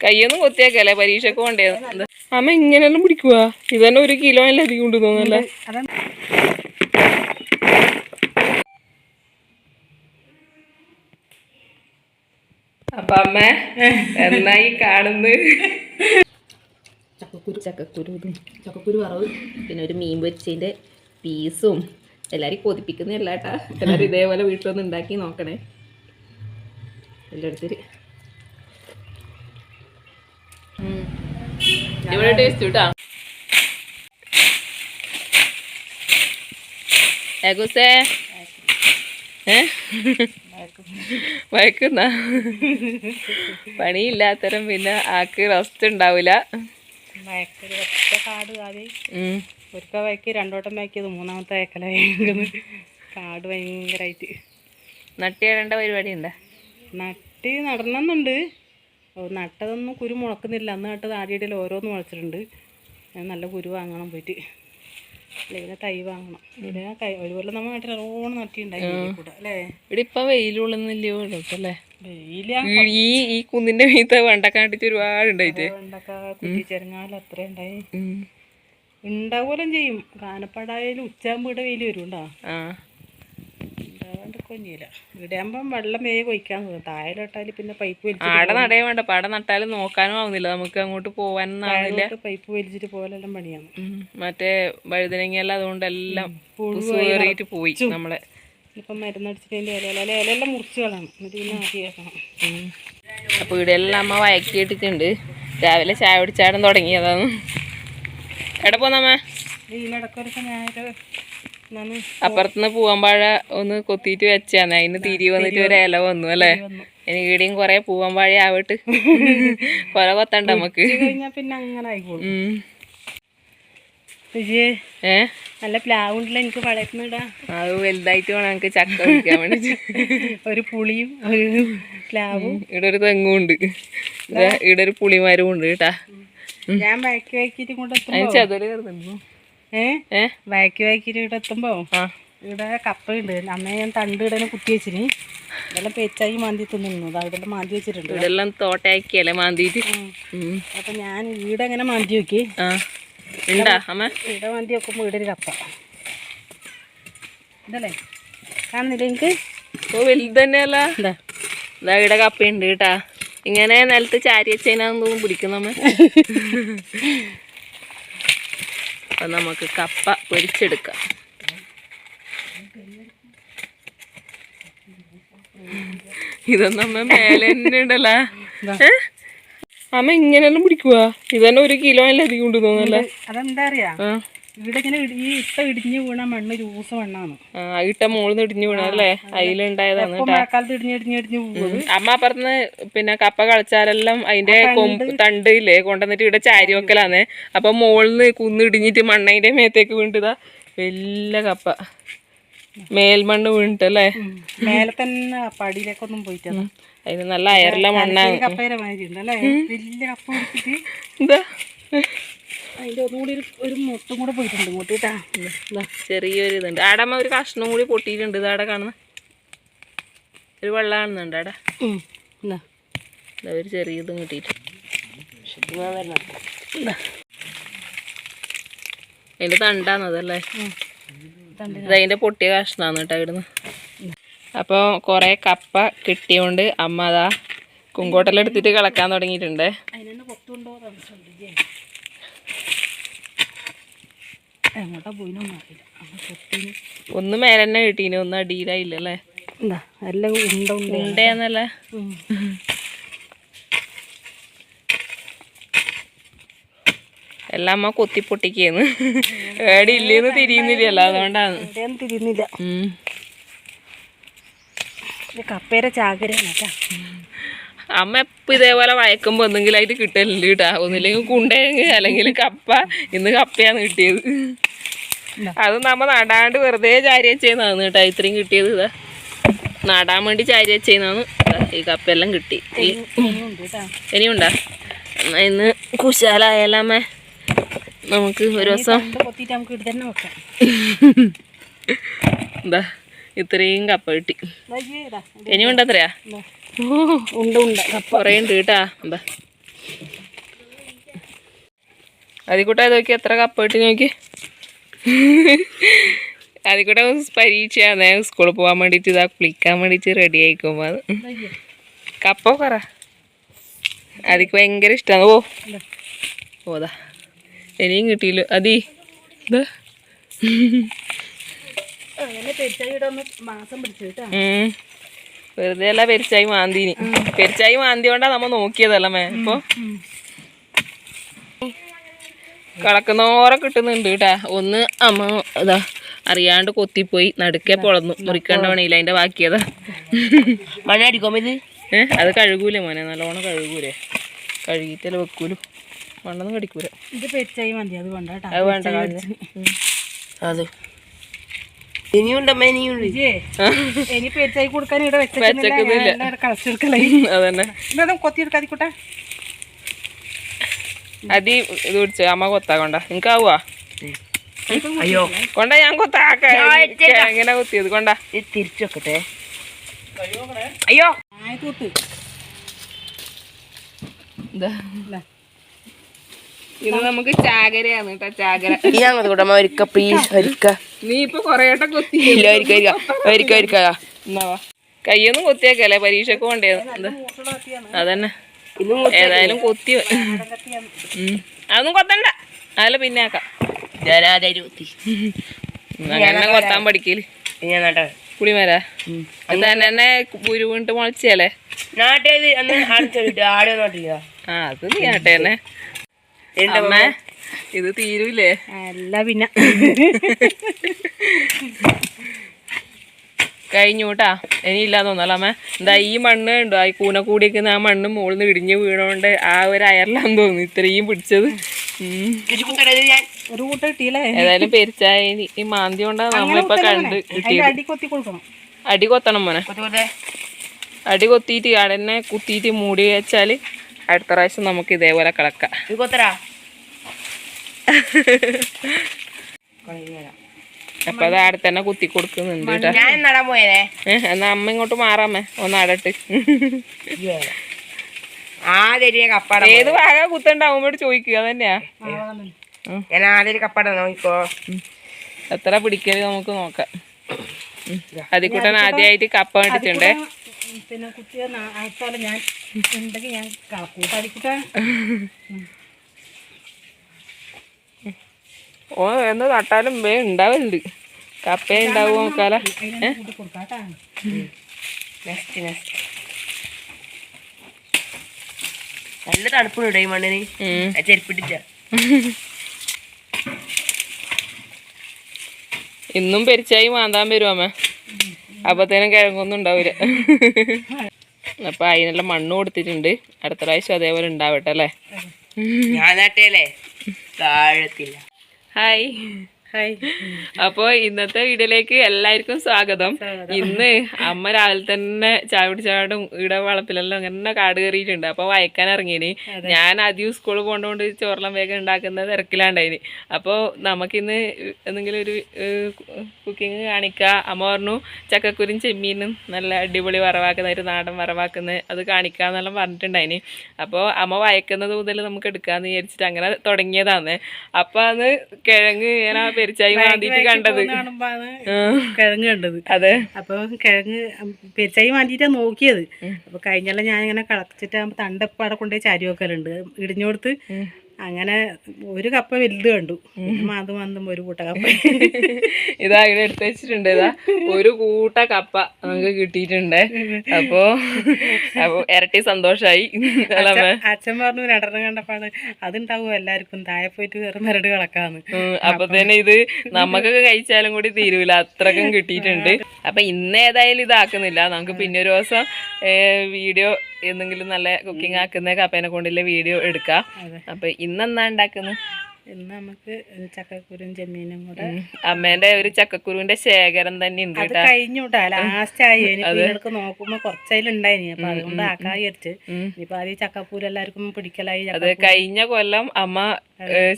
കയ്യൊന്നും കൊത്തിയാക്കല്ലേ പരീക്ഷക്ക് കൊണ്ടേ അമ്മ ഇങ്ങനെയെല്ലാം പിടിക്കുക ഇത് തന്നെ ഒരു കിലോ അല്ല അധികം ഉണ്ട് തോന്നല്ലേ അപ്പൊ അമ്മ എന്നായി കാണുന്നു ചക്കക്കുരു. ചക്കക്കുരു ചക്കക്കുരു വറവ്. പിന്നെ ഒരു മീൻ പൊരിച്ചതിന്റെ പീസും എല്ലാരും കൊതിപ്പിക്കുന്നല്ലാട്ടാ എല്ലാരും ഇതേപോലെ വീട്ടിലൊന്ന് ഉണ്ടാക്കി നോക്കണേ. എല്ലായിടത്തൊരു ഇവിടെ ടേസ്റ്റ് കിട്ടാ ഏകുസേ? ഏ? വഴക്കുന്ന? പണിയില്ലാത്തരം പിന്നെ ആക്ക് റസ്റ്റ് ഉണ്ടാവില്ല കാട്. ഒരിക്ക വയക്ക് രണ്ടോട്ടം വയക്കിയത് മൂന്നാമത്തെ വയക്കല കാട് ഭയങ്കരമായിട്ട് നട്ടിയിടേണ്ട പരിപാടി ഉണ്ടാ നട്ട് നടണമെന്നുണ്ട്. ഓ, നട്ടതൊന്നും കുരു മുളക്കുന്നില്ല. അന്ന് നട്ടത് ആടിയിടയിൽ ഓരോന്ന് മുളച്ചിട്ടുണ്ട്. നല്ല കുരു വാങ്ങണം പോയിട്ട്. അല്ലെങ്കിൽ തൈ വാങ്ങണം. ഇവിടെ തൈ ഒരു കൊല്ലം നമ്മൾ നാട്ടിൽ നല്ലോണം നട്ടിണ്ടായി കൂടെ അല്ലേ? ഇവിടെ ഇപ്പൊ വെയിലുള്ളന്നില്ലയോ അല്ലേ ഈ ഈ കുന്നിന്റെ മീത്ത ഒരുപാട് ഉണ്ടായിട്ട് വെണ്ടക്ക കുറ്റിച്ചെരങ്ങാലും അത്ര ഉണ്ടായി ഉണ്ടാവുമല്ലോ ചെയ്യും. കാനപ്പാടായാലും ഉച്ചാകുമ്പോൾ ഇവിടെ വെയിൽ വരും കൊഞ്ഞില്ല ഇവിടെ ആകുമ്പം വെള്ളം വേഗം ഒഴിക്കാൻ താഴെട്ടാൽ പിന്നെ പൈപ്പ് വലിച്ചു ആടെ നടയാൻ വേണ്ട. പാടെ നട്ടാലും നോക്കാനും ആവുന്നില്ല. നമുക്ക് അങ്ങോട്ട് പോകാനൊന്നും ആവില്ല പൈപ്പ് വലിച്ചിട്ട് പോലെല്ലാം പണിയാണ്. മറ്റേ വഴുതനങ്ങയെല്ലാം അതുകൊണ്ട് എല്ലാം കയറിയിട്ട് പോയി നമ്മളെ. ഇപ്പം മരുന്നടിച്ചിട്ട് ഇലയിലെ ഇല ഇല ഇലയെല്ലാം മുറിച്ചുകളാണ് എന്നിട്ട് പിന്നെ ആക്കിയേക്കണം. അപ്പൊ ഇവിടെ എല്ലാം അമ്മ വയക്കി ഇട്ടിട്ടുണ്ട് രാവിലെ ചായ കുടിച്ചാടം തുടങ്ങിയതാണ് എവിടെ പോന്നമ്മ ഇതിനിടക്കൊരു ഞായർ ഞാൻ അപ്പുറത്തുനിന്ന് പൂവമ്പാഴ ഒന്ന് കൊത്തിയിട്ട് വെച്ചാന്ന് അതിന് തിരി വന്നിട്ട് ഒരു ഇല വന്നു അല്ലേ? വന്നു. എനിക്ക് ഇവിടെയും കൊറേ പൂവമ്പാഴ ആവട്ട് കൊറേ കൊത്തണ്ട നമുക്ക്. പിന്നെ അങ്ങനെ ആയിക്കോളും. നല്ല പ്ലാവ് ഉണ്ടല്ലോ എനിക്ക് വളർന്നിടാ അത് വലുതായിട്ട് വേണം നമുക്ക് ചക്ക പിടിക്കാൻ വേണ്ടി ഒരു പുളിയും ഒരു പ്ലാവും. ഇവിടെ ഒരു തെങ്ങും ഉണ്ട്. ഇവിടെ ഒരു പുളിമരവും ഉണ്ട് കേട്ടാ. ഞാൻ ബാക്കി കൊണ്ട് അതിന് ചതുര ഏ? വാക്കി ഇവിടെ എത്തുമ്പോ ആ. ഇവിടെ കപ്പയുണ്ട് അമ്മ ഞാൻ തണ്ട് ഇടനെ കുത്തി വെച്ചിന്. ഇതെല്ലാം പേച്ചായി മാന്തി തിന്നു ഇതെല്ലാം മാന്തി വെച്ചിട്ടുണ്ട്. ഇതെല്ലാം തോട്ടയാക്കിയല്ലേ മാന്തിയിട്ട്. അപ്പൊ ഞാൻ വീട് എങ്ങനെ മാന്തി നോക്കി ആ. ഉണ്ടാ അമ്മ? വീട് മാന്തി നോക്കുമ്പോ ഇവിടെ ഒരു കപ്പ. ഇതല്ലേ? കാണുന്നില്ല എനിക്ക് ഓ വലുത് തന്നെയല്ല. എന്താ? ഇതാ ഇവിടെ കപ്പയുണ്ട് കേട്ടാ. ഇങ്ങനെ നിലത്ത് ചാരി വെച്ചതിനാന്ന് തോന്നുന്നു പിടിക്കുന്നമ്മ അപ്പൊ നമുക്ക് കപ്പ പൊരിച്ചെടുക്കാം. ഇതൊന്നും അമ്മ മേലെ തന്നെ ഉണ്ടല്ലോ? അമ്മ ഇങ്ങനെയെല്ലാം പിടിക്കുവാ? ഇതന്നെ ഒരു കിലോ അല്ല അധികം ഉണ്ട് തോന്നല്ലേ അതെന്താ അറിയാ? ഇവിടെ ഇങ്ങനെ ഈ ഇട്ട ഇടിഞ്ഞു വീണ മണ്ണ് രൂസ മണ്ണാണ്. ഇട്ട മുകളിൽ ഇടിഞ്ഞു വീണല്ലേ അതിലുണ്ടായതാണ് മഴക്കാലത്ത് ഇടിഞ്ഞ് ഇടിഞ്ഞ് ഇടിഞ്ഞ് പോകുന്നത് അമ്മ അപ്പുറത്ത് പിന്നെ കപ്പ കളിച്ചാലെല്ലാം അതിന്റെ കൊമ്പ് തണ്ട് ഇല്ലേ കൊണ്ടുവന്നിട്ട് ഇവിടെ ചാരി വെക്കലാന്ന് അപ്പൊ മുകളിൽ കുന്നിടിഞ്ഞിട്ട് മണ്ണതിന്റെ മേത്തേക്ക് വീണ്ടതാ വലിയ കപ്പ. മേൽമണ്ണ് വീണിട്ടല്ലേ? മേലെ തന്നെ പടിയിലേക്കൊന്നും പോയിട്ടാണ് അതിന് നല്ല അയറിലെ മണ്ണാണ്. കപ്പയുടെ മാതിരി ഉണ്ട് അല്ലേ വലിയ കപ്പ എന്താ? അതിന്റെ ഒന്നുകൂടി ഒരു ഒരു മുട്ടും കൂടെ പോയിട്ടുണ്ട് മുട്ടിട്ടാ ചെറിയൊരു ഇതുണ്ട്. ആടെ അമ്മ ഒരു കഷ്ണം കൂടി പൊട്ടിയിട്ടുണ്ട്. ഇതാടെ കാണുന്ന. ഒരു വെള്ളം കാണുന്നുണ്ട് ആടെ. ഒരു ചെറിയ ഇതും കിട്ടിയിട്ട്. അതിന്റെ തണ്ടാന്നതല്ലേ അതിന്റെ പൊട്ടിയ കഷ്ണമാണ് കേട്ടോ ഇവിടുന്ന്. അപ്പോൾ കുറേ കപ്പ കിട്ടിയോണ്ട് അമ്മ അതാ കുങ്കോട്ടെല്ലാം എടുത്തിട്ട് കളക്കാൻ തുടങ്ങിയിട്ടുണ്ട്. എങ്ങോട്ടാ പോയിനൊന്നും അറിയില്ല. അവിടെ പൊത്തിന് ഒന്ന് മേലെ തന്നെ കിട്ടീന് ഒന്ന് അടിയിലായില്ലല്ലേ? എന്താ എല്ലാം ഉണ്ട ഉണ്ട്. ഉണ്ടേന്നല്ലേ. എല്ലാം അമ്മ കൊത്തി പൊട്ടിക്കേന്ന്. ഏടെ ഇല്ലേന്ന് തിരിയുന്നില്ലല്ലോ അതുകൊണ്ടാണ്. തിരിയുന്നില്ല. ഉം. ഇത് കപ്പയുടെ ചാകരയാണ് കേട്ടാ. അമ്മ എപ്പോൾ ഇതേപോലെ വയക്കുമ്പോൾ എന്തെങ്കിലും ആയിട്ട് കിട്ടലില്ല കേട്ടാ. ഒന്നില്ലെങ്കിൽ കുണ്ടേങ്ങ് അല്ലെങ്കിൽ കപ്പ. ഇന്ന് കപ്പയാണ് കിട്ടിയത്. അത് നമ്മ നടാണ്ട് വെറുതെ ചാരി വെച്ചേന്നാണ് കേട്ടാ. ഇത്രയും കിട്ടിയത് ഇതാ. നടാൻ വേണ്ടി ചാരി വെച്ചേന്നാണ് ഈ കപ്പയെല്ലാം കിട്ടി. ഇനിയുണ്ടാ ഇന്ന് കുശാലായാലമ്മേ നമുക്ക് ഒരു ദിവസം എന്താ ഇത്രയും കപ്പ കിട്ടി. ഇനിയുണ്ടത്രയാ. ഉണ്ട് ഉണ്ട്. കൊറേ ഉണ്ട് കേട്ടാ. എന്താ? അതിക്കൂട്ടെ നോക്കി എത്ര കപ്പ ഇട്ട് നോക്കി അതിക്കൂടെ പരീക്ഷയാണ്. സ്കൂളിൽ പോകാൻ വേണ്ടിയിട്ട് ഇതാ കുളിക്കാൻ വേണ്ടിയിട്ട് റെഡി ആയിക്കുമ്പോ അത്. കപ്പ പറ. അതിക്ക് ഭയങ്കര ഇഷ്ടമാണ് ഓ ഓതാ ഇനിയും കിട്ടിയില്ല. അതി ഇതാ. അങ്ങനെ പെരിച്ചായിയുടെ ഒന്ന് മാസം പിടിച്ചു കേട്ടോ. വെറുതെ അല്ല പെരിച്ചായി മാന്തിനി പെരിച്ചായി മാന്തിയോണ്ടാ നമ്മ നോക്കിയതല്ലേ ഇപ്പൊ? കളക്കുന്നോറെ കിട്ടുന്നുണ്ട് കേട്ടാ. ഒന്ന് അമ്മ ഇതാ അറിയാണ്ട് കൊത്തിപ്പോയി. നടുക്കെ പൊളന്നു. മുറിക്കേണ്ട പണിയില്ല അതിന്റെ ബാക്കിയതാ. മഴ അടിക്കോ ഇത്? അത് കഴുകൂലേ മോനെ നല്ലോണം കഴുകൂലേ. കഴുകിയിട്ടല്ലേ വെക്കൂലു. മണ്ണൊന്നും കടിക്കൂല. ഇത് പെരിച്ചായി മതി അത് വേണ്ട അത് വേണ്ട. അതെ. ഇനിയുണ്ടമ്മ ഇനിയുണ്ട്. ഇനി പെരിച്ചായി കൊടുക്കാൻ ഇവിടെ. വെച്ചേക്കുന്നില്ല. കളച്ചെടുക്കലേ അതന്നെ. ഇതൊന്നും കൊത്തിയെടുക്കാതിക്കൂട്ടെ അതി ഇത് പിടിച്ച? അമ്മ കൊത്താ കൊണ്ട നിനക്കാവുവാ അയ്യോ. കൊണ്ട ഞാൻ കൊത്താക്ക എങ്ങനെ കൊത്തിയത്? കൊണ്ട. ഇത് തിരിച്ചു വെക്കട്ടെ. അയ്യോ. ഇത്. നമുക്ക് ചാകരയാണ് കേട്ടോ ചാകര. ഈ അങ്ങോട്ട് കൂട്ടമ്മ ഒരിക്ക പ്ലീസ് ഒരിക്ക. നീ ഇപ്പൊ കൊറേട്ട കൊത്തി എന്നാവാ കയ്യൊന്നും കൊത്തിയാക്കല്ലേ? പരീക്ഷക്ക് കൊണ്ടേ അതന്നെ. ഏതായാലും കൊത്തി. അതൊന്നും കൊത്തണ്ട. അതല്ല പിന്നെ ആക്കാം. കൊത്തി. അങ്ങനെ കൊത്താൻ പഠിക്കൽ. നാട്ടെ. പുളിമര തന്നെ കുരു വീണിട്ട് മുളച്ചല്ലേ? ആ അത് നീ ആട്ടെ തന്നെ. അമ്മ. ഇത് തീരൂലേ? അല്ല പിന്നെ. കഴിഞ്ഞു കേട്ടാ ഇനി ഇല്ലാന്ന് തോന്നല്ല അമ്മ എന്താ ഈ മണ്ണ് ഉണ്ടോ ഈ കൂന കൂടിയൊക്കെ ആ മണ്ണ് മുകളിൽ നിന്ന് ഇടിഞ്ഞ് വീണോണ്ട് ആ ഒരു അയറിലാന്ന് തോന്നുന്നു ഇത്രയും പിടിച്ചത്. ഒരു കൂട്ടം കിട്ടിയില്ലേ? ഏതായാലും പെരിച്ചായ. ഈ മാന്തി കൊണ്ടാ നമ്മളിപ്പൊ കണ്ട് കിട്ടിയത്. അടി കൊത്തി കൊടുക്കണം. അടി കൊത്തണം മോനെ. അടി കൊത്തിയിട്ട് അടന്നെ കുത്തിയിട്ട് മൂടി വെച്ചാൽ അടുത്ത പ്രാവശ്യം നമുക്ക് ഇതേപോലെ കിടക്കാം. അപ്പൊ അത് ആടെ തന്നെ കുത്തി കൊടുക്കുന്നുണ്ട് കേട്ടാ ഞാൻ നടാൻ പോയതേ എന്നാ അമ്മ ഇങ്ങോട്ട് മാറാമേ ഒന്ന് അടട്ട് ഏത് ഭാഗ കുത്തണ്ടാവുമ്പോട്ട് ചോദിക്കുക അതന്നെയാ ഞാൻ ആദ്യം കപ്പാട നോക്കിക്കോ. എത്ര പിടിക്കൽ നമുക്ക് നോക്കാം. അതിക്കൂട്ടൻ ആദ്യമായിട്ട് കപ്പ കണ്ടിട്ടുണ്ട് പിന്നെ കുത്തിയ ഞാൻ ഉണ്ടെങ്കിൽ ഞാൻ കളക്കൂട്ട ഓ എന്ന് നട്ടാലും വേ ഉണ്ടാവലുണ്ട്. കപ്പ ഉണ്ടാവും നോക്കാല. നെക്സ്റ്റ് നെക്സ്റ്റ് നല്ല തണുപ്പുണ്ട് ഈ മണ്ണിന്. ചെരുപ്പിട്ടിട്ട. ഇന്നും പെരിച്ചായി മാന്താൻ വരും അമ്മ. അപ്പത്തേനും കിഴങ്ങൊന്നും ഉണ്ടാവില്ല അപ്പൊ അതിനുള്ള മണ്ണ് കൊടുത്തിട്ടുണ്ട്. അടുത്ത പ്രാവശ്യം അതേപോലെ ഉണ്ടാവട്ടെ അല്ലേ? ഞാൻ നട്ടേലേ താഴത്തില്ല. Hi hi. അപ്പോൾ ഇന്നത്തെ വീഡിയോയിലേക്ക് എല്ലാവർക്കും സ്വാഗതം. ഇന്ന് അമ്മ രാവിലെ തന്നെ ചായ പിടിച്ചാടും ഇവിടെ വളപ്പിലെല്ലാം അങ്ങനെ കാട് കയറിയിട്ടുണ്ട്. അപ്പോൾ വയക്കാൻ ഇറങ്ങിയിന്. ഞാൻ ആദ്യം സ്കൂളിൽ കൊണ്ടുകൊണ്ട് ചോറെല്ലാം വേഗം ഉണ്ടാക്കുന്ന തിരക്കിലാണ്ടായിന്. അപ്പോൾ നമുക്കിന്ന് എന്തെങ്കിലും ഒരു കുക്കിംഗ് കാണിക്കുക അമ്മ പറഞ്ഞു ചക്കക്കുരും ചെമ്മീനും നല്ല അടിപൊളി വറവാക്കുന്ന ഒരു നാടൻ വറവാക്കുന്ന അത് കാണിക്കാന്നെല്ലാം പറഞ്ഞിട്ടുണ്ടായിന്. അപ്പോൾ അമ്മ വയക്കുന്നത് മുതൽ നമുക്ക് എടുക്കാന്ന് വിചാരിച്ചിട്ട് അങ്ങനെ തുടങ്ങിയതാണ്. അപ്പോൾ അന്ന് കിഴങ്ങ് ഞാൻ പെരിച്ചായി മാന്തിട്ട് കണ്ടത്. കിഴങ്ങ് കണ്ടത്. അതെ. അപ്പൊ കിഴങ്ങ് പെരിച്ചായി മാന്തിട്ടാ നോക്കിയത്. അപ്പൊ കഴിഞ്ഞാലും ഞാൻ ഇങ്ങനെ കളച്ചിട്ട് തണ്ടപ്പാടെ കൊണ്ടുപോയി ചാരി വെക്കലുണ്ട്. ഇടിഞ്ഞു കൊടുത്ത് അങ്ങനെ ഒരു കപ്പ വലുത് കണ്ടു. അത് മാന്ത് ഒരു കൂട്ട കപ്പ. ഇതാ ഇവിടെ എടുത്തു വെച്ചിട്ടുണ്ട്. ഇതാ ഒരു കൂട്ട കപ്പ നമുക്ക് കിട്ടിയിട്ടുണ്ട്. അപ്പോ അപ്പൊ ഇരട്ടി സന്തോഷായി. അച്ഛൻ പറഞ്ഞു രണ്ടെണ്ണം കണ്ടപ്പാണ്. അതുണ്ടാവും എല്ലാവർക്കും താഴെ പോയിട്ട് വേറെ മരട് കളക്കാന്ന് ഉം, അപ്പൊ തന്നെ ഇത് നമുക്കൊക്കെ കഴിച്ചാലും കൂടി തീരൂല. അത്രക്കും കിട്ടിയിട്ടുണ്ട്. അപ്പൊ ഇന്ന് ഏതായാലും ഇതാക്കുന്നില്ല. നമുക്ക് പിന്നെ ഒരു ദിവസം വീഡിയോ എന്തെങ്കിലും നല്ല കുക്കിംഗ് ആക്കുന്ന കപ്പേനെ കൊണ്ടുള്ള വീഡിയോ എടുക്കാം. അപ്പൊ അപ്പൊ ഇന്നെന്നാ ഉണ്ടാക്കുന്നത് ഇന്ന് നമുക്ക് ചക്കക്കുരും ചെമ്മീനും കൂടെ. അമ്മേന്റെ ഒരു ചക്കക്കുരുവിന്റെ ശേഖരം തന്നെ ഉണ്ട് അത് കഴിഞ്ഞൂട്ടാ. ലാസ്റ്റ് ആയി. ഇവർക്ക് നോക്കുമ്പോ കുറച്ചതിലുണ്ടായിനി അപ്പൊ അതുകൊണ്ട് ആക്കാൻ വിചാരിച്ച്. ഇപ്പൊ ആദ്യം ചക്കപ്പൂര് എല്ലാവർക്കും പിടിക്കലായി അത് കഴിഞ്ഞ കൊല്ലം അമ്മ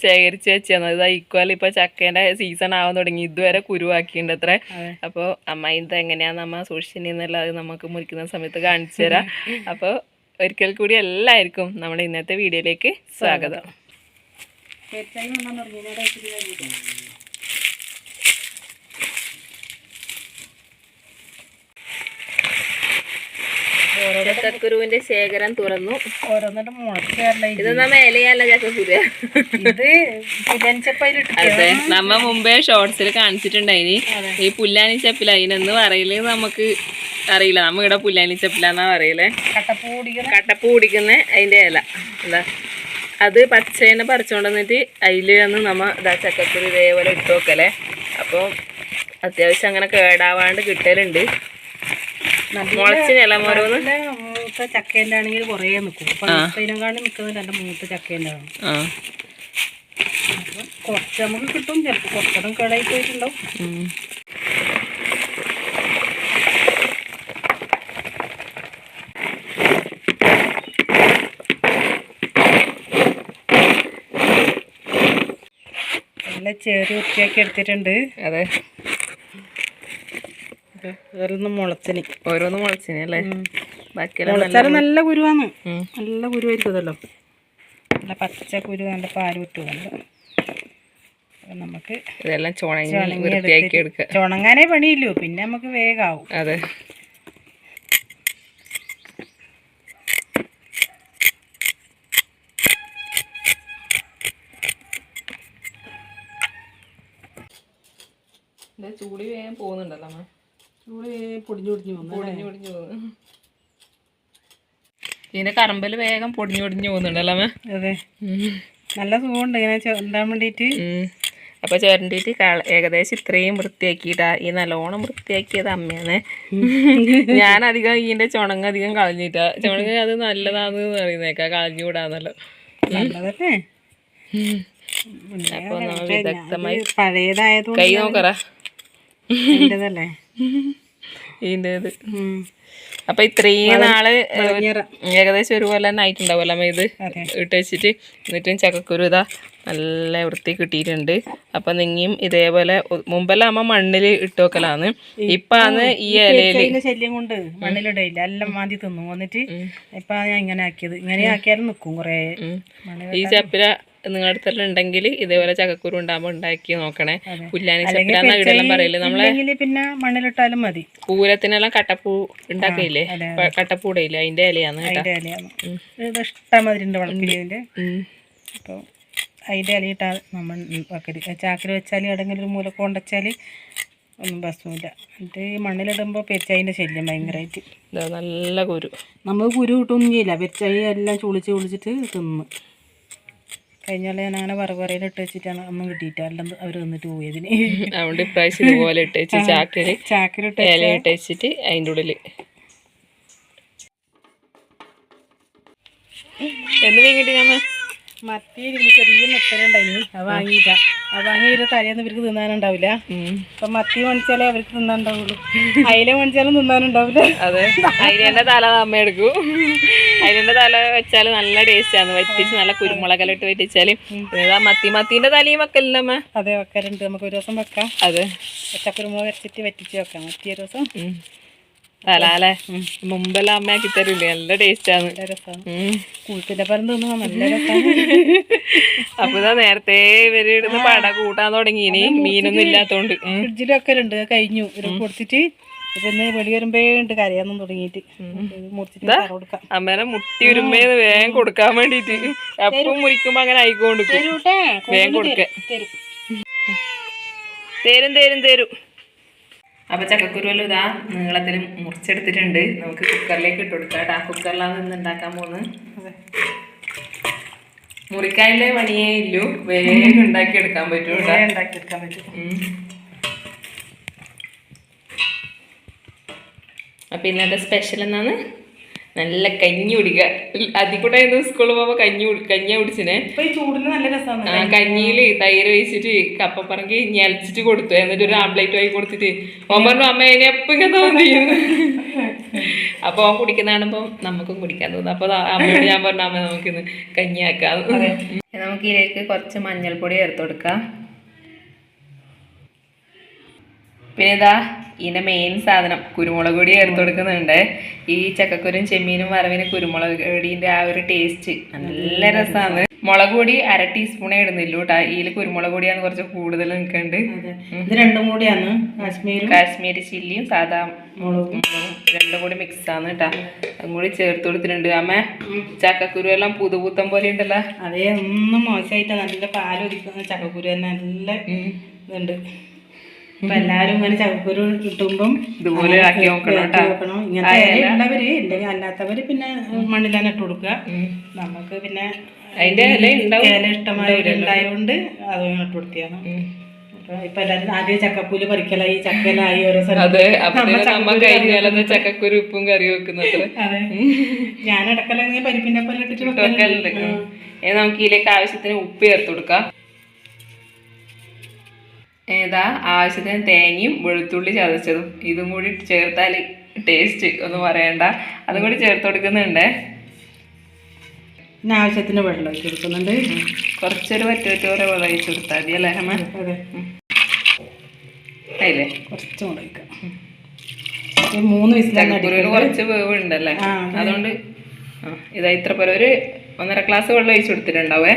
ശേഖരിച്ചു വെച്ചാണ് അത് ഇക്കോല ഇപ്പൊ ചക്കേന്റെ സീസൺ ആവാൻ തുടങ്ങി. ഇതുവരെ കുരുവാക്കിയിട്ടുണ്ട് അത്ര. അതെ. അപ്പൊ അമ്മ ഇത് എങ്ങനെയാന്ന് അമ്മ സൂക്ഷിച്ചിട്ടുണ്ടെന്നല്ല അത് നമുക്ക് മുറിക്കുന്ന സമയത്ത് കാണിച്ചു തരാം. അപ്പൊ ഒരിക്കൽ കൂടി എല്ലാവർക്കും നമ്മുടെ ഇന്നത്തെ വീഡിയോയിലേക്ക് സ്വാഗതം. തീർച്ചയായും വന്നാൽ തുടങ്ങിയതോടെ ഇച്ചിരി കഴിഞ്ഞിട്ട്. ചക്കക്കുരുവിന്റെ ശേഖരം തുറന്നു. ഓരോന്നിട്ട് ഇത്. നമ്മ ഇലയല്ല ചക്കക്കുരു ഇത് അതെ നമ്മ മുമ്പേ ഷോർട്സിൽ കാണിച്ചിട്ടുണ്ടായിനി. ഈ പുല്ലാനി ചപ്പില അതിനെന്ന് പറയൽ നമുക്ക് അറിയില്ല. നമ്മ ഇവിടെ പുല്ലാനി ചപ്പിലാന്നാ പറയലേ. കട്ടപ്പൂടികൾ കട്ടപ്പൂ അതിന്റെ ഇല. എന്താ അത് പച്ചേനെ പറിച്ചോണ്ട് വന്നിട്ട് അതിൽ വന്ന് നമ്മൾ ഇതാ ചക്കക്കുരു ഇതേപോലെ ഇട്ട് വെക്കലേ. അപ്പോൾ അത്യാവശ്യം അങ്ങനെ കേടാവാണ്ട് കിട്ടലുണ്ട്. മുളച്ച് നിലമോരോന്ന് മൂത്ത ചക്കേന്റെ ആണെങ്കിൽ കുറേ നിൽക്കും ഇതിനെക്കാളും നിൽക്കുന്നത് രണ്ട് മൂത്ത ചക്കേന്റെ ആണ്. കുറച്ച് നമുക്ക് കിട്ടും. ചിലപ്പോൾ കുറച്ചൂടെ കേടായി പോയിട്ടുണ്ടാവും. ചെറിയ വൃത്തിയാക്കി എടുത്തിട്ടുണ്ട്. അതെ. ഓരോന്ന് മുളച്ചിന്. ഓരോന്ന് മുളച്ചിന് അല്ലേ? ബാക്കിയെല്ലാം നല്ല കുരുവാണ്. നല്ല കുരുവായിരിക്കുമല്ലോ. നല്ല പച്ച കുരു നല്ല പാൽ അപ്പം നമുക്ക് ഇതെല്ലാം ചുണങ്ങി വൃത്തിയാക്കി എടുക്കുക ചുണങ്ങാനേ പണിയില്ലോ പിന്നെ നമുക്ക് വേഗാവും. അതെ. ചൂടി വേഗം പോകുന്നുണ്ടല്ലോ അമ്മ. ചൂട് പൊടിഞ്ഞു പൊടിഞ്ഞു പോകുന്നു പൊടിഞ്ഞു പൊടിഞ്ഞു പോകുന്നു. ഇതിന്റെ കറമ്പൽ വേഗം പൊടിഞ്ഞു പൊടിഞ്ഞു പോകുന്നുണ്ടല്ലോ അമ്മ. അതെ. നല്ല സുഖമുണ്ട് ഇങ്ങനെ ചെന്താൻ വേണ്ടിയിട്ട് അപ്പോൾ അപ്പൊ ചേരണ്ടിട്ട് ഏകദേശം ഇത്രയും വൃത്തിയാക്കിയിട്ടാ ഈ നല്ലോണം വൃത്തിയാക്കിയത് അമ്മയാണ്. ഞാൻ അധികം ഇതിന്റെ ചുണങ്ങ് അധികം കളഞ്ഞിട്ടാ. ചുണങ്ങ് അത് നല്ലതാന്ന് പറയുന്നേക്കാ കളഞ്ഞുകൂടാന്നല്ലോ നല്ലതല്ലേ? അപ്പൊ നമ്മൾ വിദഗ്ധമായി പഴയതായതുകൊണ്ട് കൈ നോക്കറ. അതിന്റെതല്ലേ ഇതിന്റെ ഇത് അപ്പൊ ഇത്രയും നാൾ ഏകദേശം ഒരുപോലെ തന്നെ ആയിട്ടുണ്ടാവുമല്ലോ. അമ്മ ഇത് ഇട്ട് വെച്ചിട്ട് എന്നിട്ടും ചക്കക്കുരു ഇതാ നല്ല വൃത്തി കിട്ടിയിട്ടുണ്ട്. അപ്പൊ നിങ്ങിയും ഇതേപോലെ മുമ്പെല്ലാം അമ്മ മണ്ണിൽ ഇട്ട് വെക്കലാന്ന്. ആണ് ഈ ഇലയിൽ ശല്യം കൊണ്ട് മണ്ണിലിടയില്ല. എല്ലാം മാന്തി തിന്നു. വന്നിട്ട് ഇപ്പൊ ഞാൻ ഇങ്ങനെ ആക്കിയത്. ഇങ്ങനെ ആക്കിയാലും നിക്കും കൊറേ ഈ ചപ്പില നിങ്ങളുടെ അടുത്തെല്ലാം ഉണ്ടെങ്കിൽ ഇതേപോലെ ചക്കക്കുരു ഉണ്ടാകുമ്പോൾ ഉണ്ടാക്കി നോക്കണേ. പുല്ലാനി ചപ്പില പറയില്ല പറയില്ലേ നമ്മളെ പിന്നെ മണ്ണിലിട്ടാലും മതി. പൂരത്തിനെല്ലാം കട്ടപ്പൂ ഉണ്ടാക്കിയില്ലേ കട്ടപ്പൂടയില്ലേ കട്ടപ്പൂ ഇടയില്ലേ? അതിന്റെ കേട്ടാ. ഇലയാണ്. വളപ്പിലിതിന്റെ അപ്പോൾ അതിന്റെ ഇലയിട്ടാ നമ്മൾ വെക്കരുത് ചാക്കിൽ വെച്ചാൽ എവിടെങ്കിലും ഒരു മൂല കൊണ്ടുവച്ചാൽ ഒന്നും പ്രശ്നമില്ല എന്നിട്ട് ഈ മണ്ണിലിടുമ്പോൾ പെരിച്ചായിന്റെ ശല്യം ഭയങ്കരമായിട്ട് നല്ല കുരു. നമ്മൾ കുരു കിട്ടുമൊന്നും ചെയ്യില്ല. പെരിച്ചായി എല്ലാം ചുളിച്ച് ചുളിച്ചിട്ട് തിന്ന്. കഴിഞ്ഞാൽ ഞാൻ അങ്ങനെ വറവറയിൽ ഇട്ട് വെച്ചിട്ടാണ് അമ്മ കിട്ടിയിട്ടാണ് അവർ വന്നിട്ട് പോയതിന്. അതുകൊണ്ട് ഇപ്രാവശ്യം ഇതുപോലെ ഇട്ട് വെച്ച് ചാക്കിൽ ചാക്കിലിട്ട് ഇല ഇട്ട് വെച്ചിട്ട് അതിന്റെ ഉള്ളിൽ എന്ന് വീങ്ങിട്ട് ഞാൻ മത്തി ഇതിന് ചെറിയ നെത്തലുണ്ടായിന് അത് വാങ്ങിയില്ല. അത് വാങ്ങി ഒരു തലേന്ന് ഇവർക്ക് തിന്നാനുണ്ടാവില്ല. അപ്പൊ മത്തി മേടിച്ചാലേ അവർക്ക് തിന്നാനുണ്ടാവുള്ളൂ. അയില മേടിച്ചാലും തിന്നാനുണ്ടാവില്ല. അതെ. അയിലന്റെ തല അമ്മ എടുക്കും. അയിലന്റെ തല വെച്ചാൽ നല്ല ടേസ്റ്റ് ആണ്. വറ്റിച്ച് നല്ല കുരുമുളകെല്ലാം ഇട്ട് വറ്റിച്ചാൽ. മത്തി. മത്തിന്റെ തലയും വെക്കലുണ്ടമ്മ അതെ വെക്കലുണ്ട്. നമുക്ക് ഒരു ദിവസം വെക്കാം. അതെ. പച്ചക്കുരുമുളക് വരച്ചിട്ട് വറ്റിച്ച് വെക്കാം. മത്തി ഒരു ദിവസം. ഉം. തല അമ്മ മുമ്പെല്ലാം അമ്മയാക്കി തരില്ലേ നല്ല ടേസ്റ്റ് ആണ്. നല്ല രസമാണ് ഉം. കൂട്ടിന്റെ പരം തിന്നുമ്പോൾ നല്ല അപ്പൊ ഇതാ നേരത്തെ ഇവർ ഇടുന്ന പട കൂട്ടാൻ തുടങ്ങി. ഇനി മീനൊന്നും ഇല്ലാത്തോണ്ട്. ഫ്രിഡ്ജിലൊക്കെ ഉണ്ട് കഴിഞ്ഞു. കൊടുത്തിട്ട് ഇപ്പൊ ഇന്ന് വെളി വരുമ്പേ ഉണ്ട് കരയാന്നും തുടങ്ങിയിട്ട് അമ്മേനെ മുട്ടി ഒരുമേന്ന് വേഗം കൊടുക്കാൻ വേണ്ടിട്ട്. എപ്പം മുറിക്കുമ്പോ അങ്ങനെ ആയിക്കൊണ്ടിരിക്കും. വേഗം കൊടുക്ക. തരും തരും തരും. തരും അപ്പൊ ചക്കക്കുരുവെല്ലാം ഇതാ നീളത്തിൽ മുറിച്ചെടുത്തിട്ടുണ്ട്. നമുക്ക് കുക്കറിലേക്ക് ഇട്ട് കൊടുക്കാം കേട്ടോ. കുക്കറിലാണ് ഇന്ന് ഉണ്ടാക്കാൻ പോകുന്നത് മുറിക്കാനുള്ള പണിയേ ഇല്ലു. വേഗം ഉണ്ടാക്കി എടുക്കാൻ പറ്റും ഉണ്ടാക്കിയെടുക്കാൻ പറ്റും. അപ്പൊ ഇന്നത്തെ സ്പെഷ്യൽ എന്നാണ്? നല്ല കഞ്ഞി കുടിക്കുക. അതിക്കൂടെ സ്കൂളിൽ പോകുമ്പോ കഞ്ഞി കഞ്ഞിയാ കുടിച്ചിനെ. ആ കഞ്ഞിയിൽ തൈര് ഒഴിച്ചിട്ട് കപ്പപ്പറങ്കി ഞലച്ചിട്ട് കൊടുത്തു. എന്നിട്ട് ഒരു ആംപ്ലേറ്റ് ആയി കൊടുത്തിട്ട്. ഓൻ പറഞ്ഞു അമ്മ ഇനി എപ്പം ഇങ്ങനെ തോന്നിയിരുന്നു അപ്പൊ ഓൻ കുടിക്കുന്ന കാണുമ്പോ നമുക്കും കുടിക്കാൻ തോന്നുന്നു അപ്പൊ അമ്മയോട് ഞാൻ പറഞ്ഞു അമ്മ നമുക്കിന്ന് കഞ്ഞിയാക്കാം. നമുക്ക് ഇതിലേക്ക് കുറച്ച് മഞ്ഞൾപ്പൊടി ചേർത്ത് കൊടുക്കാം. പിന്നെ ഇതാ ഇതിന്റെ മെയിൻ സാധനം കുരുമുളക് പൊടി ചേർത്ത് കൊടുക്കുന്നുണ്ട്. ഈ ചക്കക്കുരും ചെമ്മീനും വറവിന് കുരുമുളക് പൊടിന്റെ ആ ഒരു ടേസ്റ്റ് നല്ല രസമാണ് മുളക് പൊടി അര ടീസ്പൂണേ ഇടുന്നില്ല കേട്ടാ. ഇതിൽ കുരുമുളക് പൊടിയാണ് കുറച്ച് കൂടുതൽ നിൽക്കുന്നുണ്ട് ഇത് രണ്ടും കൂടിയാണ്. കാശ്മീർ കാശ്മീരി ചില്ലിയും സാധാ മുളകും. രണ്ടും കൂടി മിക്സ് ആണ് കേട്ടാ. അതും കൂടി ചേർത്ത് കൊടുത്തിട്ടുണ്ട്. അമ്മ ചക്കക്കുരു എല്ലാം പുതുപുത്തം പോലെ ഉണ്ടല്ലോ. അതേ ഒന്നും മോശമായിട്ട് നല്ല പാലൊരിക്കുന്ന ചക്കക്കുരു തന്നെ. നല്ല ഇതുണ്ട്. അപ്പൊ എല്ലാരും ഇങ്ങനെ ചക്കക്കുരു കിട്ടുമ്പം ഇതുപോലെ ആക്കി നോക്കണം ഇങ്ങനത്തെ ഉള്ളവര് ഇല്ലെങ്കിൽ അല്ലാത്തവര് പിന്നെ മണ്ണിലാണ് ഇട്ട് കൊടുക്കുക. നമുക്ക് പിന്നെ അതിന്റെ ഇല ഇല ഇഷ്ടമായി ഉണ്ടായതുകൊണ്ട് അത് ഇട്ട് കൊടുത്തിയാണ് ഇപ്പൊ എല്ലാരും ആദ്യം ചക്കപ്പൂൽ പറിക്കലായി ചക്കലായി ഓരോ സ്ഥലത്ത് അതെ അപ്പൊ നമ്മ ചക്കക്കുരു ഉപ്പും കറി വെക്കുന്നത് അതെ. ഞാൻ ഇടക്കലെങ്കിൽ പരിപ്പിന്റെ പോലെ ഇട്ടിട്ട് നമുക്ക് ഇതിലേക്ക് ആവശ്യത്തിന് ഉപ്പ് ചേർത്ത് കൊടുക്കാം. ഏതാ? ആവശ്യത്തിന് തേങ്ങയും വെളുത്തുള്ളി ചതച്ചതും. ഇതും കൂടി ചേർത്താൽ ടേസ്റ്റ് ഒന്നും പറയണ്ട. അതും കൂടി ചേർത്ത് കൊടുക്കുന്നുണ്ട്. പിന്നെ ആവശ്യത്തിന് വെള്ളം ഒഴിച്ച് കൊടുക്കുന്നുണ്ട്. കുറച്ചൊരു പറ്റ പറ്റോരെ വെള്ളം ഒഴിച്ച് കൊടുത്താൽ മതി അല്ലേ അമ്മ അതെ അതില്ലേ കുറച്ചും മൂന്ന് വിസിലാണ് കുറച്ച് വേവ് ഉണ്ടല്ലേ ആ, അതുകൊണ്ട് ഇതാ ഇത്ര പോലെ. ഒരു ഒന്നര ഗ്ലാസ് വെള്ളം ഒഴിച്ചു കൊടുത്തിട്ടുണ്ടാവേ.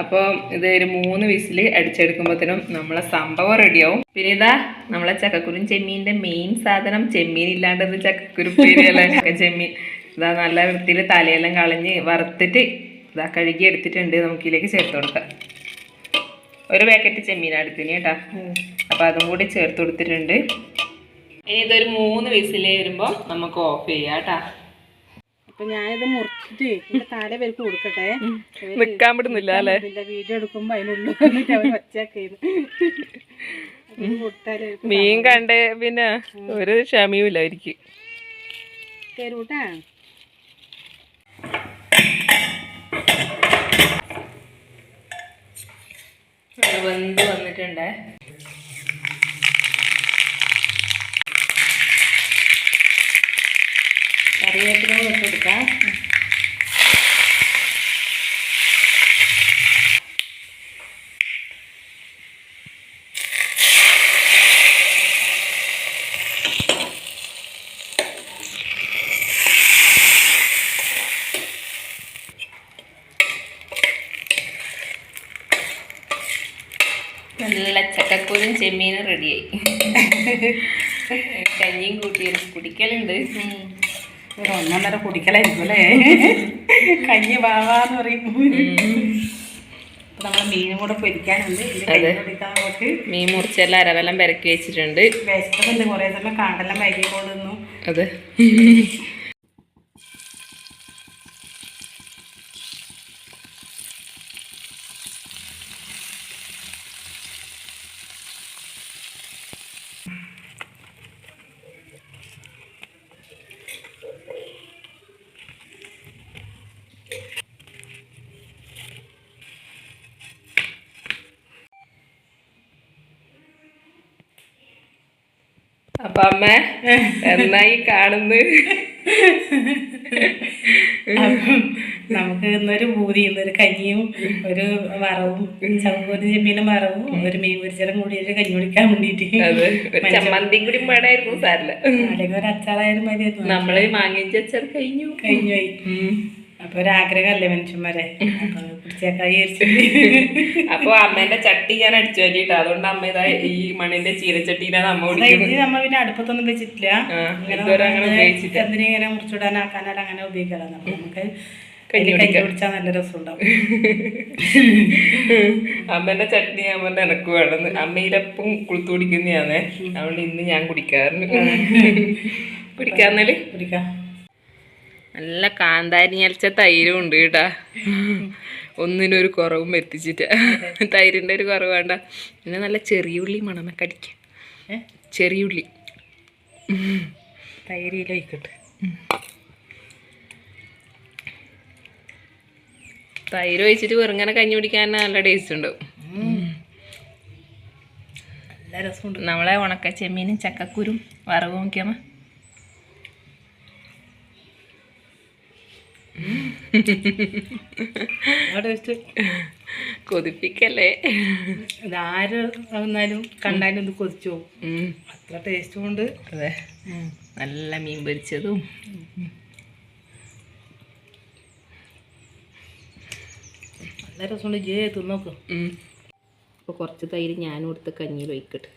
അപ്പോൾ ഇത് ഒരു മൂന്ന് വിസിൽ അടിച്ചെടുക്കുമ്പോഴത്തേനും നമ്മളെ സംഭവം റെഡിയാവും പിന്നെ ഇതാ നമ്മളെ ചക്കക്കുരും ചെമ്മീന്റെ മെയിൻ സാധനം. ചെമ്മീൻ ഇല്ലാണ്ടത് ചക്കക്കുരു പേരിയല്ല ചെമ്മീൻ. ഇതാ നല്ല വൃത്തിയിൽ തലയെല്ലാം കളഞ്ഞ് വറുത്തിട്ട് ഇതാ കഴുകി എടുത്തിട്ടുണ്ട്. നമുക്ക് ഇതിലേക്ക് ചേർത്ത് കൊടുക്കാം. ഒരു പാക്കറ്റ് ചെമ്മീൻ എടുത്തിന് കേട്ടാ. അപ്പോൾ അതും കൂടി ചേർത്ത് കൊടുത്തിട്ടുണ്ട്. ഇനി ഇതൊരു മൂന്ന് വിസിൽ വരുമ്പോൾ നമുക്ക് ഓഫ് ചെയ്യാം കേട്ടാ. അപ്പൊ ഞാനിത് മുറിച്ചിട്ട് എന്റെ തല പേർക്ക് കൊടുക്കട്ടെ. നിക്കാൻ വിടുന്നില്ല അല്ലേ? വീഡിയോ എടുക്കുമ്പോ അതിനുള്ളു കൊടുത്താൽ മീൻ കണ്ട് പിന്നെ ഒരു ക്ഷമയുമില്ല അവർക്ക് തരൂട്ടാ വെന്ത് വന്നിട്ടുണ്ട്. കറിവേപ്പില കൊടുക്കാം നല്ല ചക്കക്കൂരും ചെമ്മീനും റെഡിയായി കഞ്ഞിയും കൂട്ടി കുടിക്കലുണ്ട്. ഒരു ഒന്നൊന്നര കുടിക്കലായിരിക്കും അല്ലേ? കഞ്ഞി വാവാന്ന് പറയും നമ്മൾ നമ്മൾ മീനും കൂടെ പൊരിക്കാനുണ്ട്. മീൻ മുറിച്ചെല്ലാം അരവെല്ലാം പെരക്കി വെച്ചിട്ടുണ്ട്. വിശക്കുന്നുണ്ട് കുറേ സമയം കാണ്ടെല്ലാം വൈകി കൊണ്ടുവന്നു. അതെ. അപ്പൊ അമ്മ എന്നായി കാണുന്നു നമുക്ക് ഇന്നൊരു ഭൂതി ഇന്നൊരു കഞ്ഞിയും ഒരു വറവും ചവക്കൂരി ചെമ്മീനും വറവും ഒരു മീൻ പൊരിച്ചലും കൂടി ഒരു കഞ്ഞി കുടിക്കാൻ വേണ്ടിട്ട് ചമ്മന്തിയും കൂടി വേണമായിരുന്നു സാറില്ല അല്ലെങ്കിൽ ഒരു അച്ചാറായാലും മതിയായിരുന്നു. നമ്മൾ മാങ്ങിഞ്ചി അച്ചാർ കഴിഞ്ഞു. കഴിഞ്ഞു അപ്പൊ ഒരു ആഗ്രഹമല്ലേ മനുഷ്യന്മാരെ? അപ്പൊ അപ്പൊ അമ്മേന്റെ ചട്ടി ഞാൻ അടിച്ചു പറ്റിട്ട് അതുകൊണ്ട് അമ്മ ഇതാ ഈ മണ്ണിന്റെ ചീരച്ചട്ടിയിലാണ് അമ്മ കുടിക്കുന്നത്. ഇത് നമ്മ പിന്നെ അടുപ്പത്തൊന്നും വെച്ചിട്ടില്ല. ഇങ്ങനെ ഇതുവരെ അങ്ങനെ ഉപയോഗിക്കാതെ നമുക്ക് നല്ല രസമുണ്ടാവും. അമ്മേന്റെ ചട്നി അമ്മന്റെ എനക്ക് വേണമെന്ന്. അമ്മയിലപ്പം കുളുത്തു കുടിക്കുന്നതാണ് അതുകൊണ്ട് ഇന്ന് ഞാൻ കുടിക്കാറുണ്ട്. കുടിക്കാന്നാൽ കുടിക്കാം. നല്ല കാന്താരി അരച്ച തൈരും ഉണ്ട് കേട്ടാ. ഒന്നിനൊരു കുറവും വരുത്തിച്ചിട്ട്. തൈരിന്റെ ഒരു കുറവ് വേണ്ട. പിന്നെ നല്ല ചെറിയ ഉള്ളി മണമൊക്കെ അടിക്കാം. ചെറിയ ഉള്ളി. തൈരിയിലൊഴിക്കട്ടെ തൈര് ഒഴിച്ചിട്ട് വെറുങ്ങനെ കഞ്ഞി കുടിക്കാൻ നല്ല ടേസ്റ്റ് ഉണ്ടാവും നല്ല രസമുണ്ട്. നമ്മളെ ഉണക്ക ചെമ്മീനും ചക്കക്കുരും വറവും നോക്കിയാമ്മ കൊതിപ്പിക്കല്ലേ? ഇതാര് വന്നാലും കണ്ടാലും ഇത് കൊതിച്ചു പോകും. അത്ര ടേസ്റ്റും ഉണ്ട്. അതെ. നല്ല മീൻ പൊരിച്ചതും. നല്ല രസമുണ്ട്. ജേ തിന്നോക്ക്. അപ്പോൾ കുറച്ച് തൈര് ഞാനും എടുത്ത് കഞ്ഞിയിൽ ഒഴിക്കട്ടെ.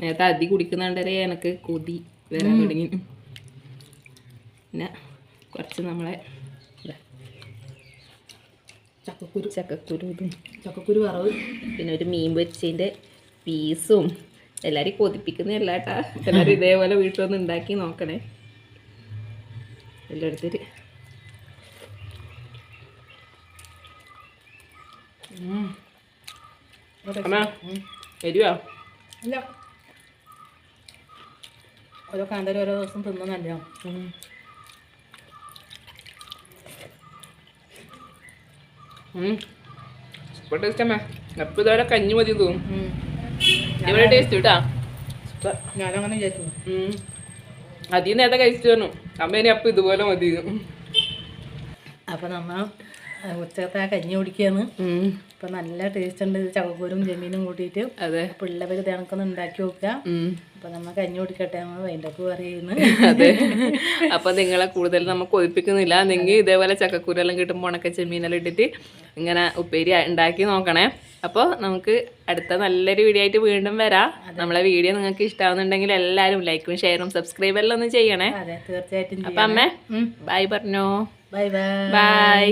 നേരത്തെ അതി കുടിക്കുന്നുണ്ടേ എനക്ക് കൊതി വരാൻ തുടങ്ങി. പിന്നെ കുറച്ച് നമ്മളെ ചക്കക്കുരു. ചക്കക്കുരു ഇതും. ചക്കക്കുരു വറവ്. പിന്നെ ഒരു മീൻ പൊരിച്ചതിന്റെ പീസും എല്ലാവരും കൊതിപ്പിക്കുന്നതല്ല കേട്ടാ എല്ലാവരും ഇതേപോലെ വീട്ടിൽ ഒന്ന് ഉണ്ടാക്കി നോക്കണേ. എല്ലായിടത്തൊരു വരുവാ? ഇല്ല. ഓരോ കാന്തരം ഓരോ ദിവസം തിന്നുന്നല്ലോ? സൂപ്പർ ടേസ്റ്റ് അമ്മ. എപ്പോൾ ഇതോടെ കഞ്ഞി മതി തോന്നും ഇവിടെ ടേസ്റ്റ് കേട്ടാ ഞാനങ്ങനെ വിചാരിച്ചു. അതിൽ നേരത്തെ കഴിച്ചു തന്നു അമ്മ ഇനി അപ്പം ഇതുപോലെ മതി. അപ്പം നമ്മൾ ഉച്ചത്തെ കഞ്ഞി കുടിക്കുകയാണ് അപ്പം നല്ല ടേസ്റ്റ് ഉണ്ട്. ചവക്കൂരും ജമീനും കൂട്ടിയിട്ട് അതെ. പിള്ളേർ ഇതണക്കൊന്ന് ഉണ്ടാക്കി നോക്കുക അപ്പൊ നമ്മൾ കഞ്ഞി കുടിക്കട്ടെ നമ്മൾ വൈൻഡപ്പ് പറയുന്നു. അതെ. അപ്പൊ നിങ്ങളെ കൂടുതൽ നമ്മൾ കൊതിപ്പിക്കുന്നില്ല. നിങ്ങൾ ഇതേപോലെ ചക്കക്കൂരെല്ലാം കിട്ടുമ്പോൾ ഉണക്ക ചെമ്മീനെല്ലാം ഇട്ടിട്ട് ഇങ്ങനെ ഉപ്പേരി ഉണ്ടാക്കി നോക്കണേ. അപ്പോൾ നമുക്ക് അടുത്ത നല്ലൊരു വീഡിയോ ആയിട്ട് വീണ്ടും വരാം. നമ്മളെ വീഡിയോ നിങ്ങൾക്ക് ഇഷ്ടമാവുന്നുണ്ടെങ്കിൽ എല്ലാവരും ലൈക്കും ഷെയറും സബ്സ്ക്രൈബ് എല്ലാം ഒന്ന് ചെയ്യണേ. തീർച്ചയായിട്ടും അപ്പൊ അമ്മേ ബൈ പറഞ്ഞോ. Bye bye bye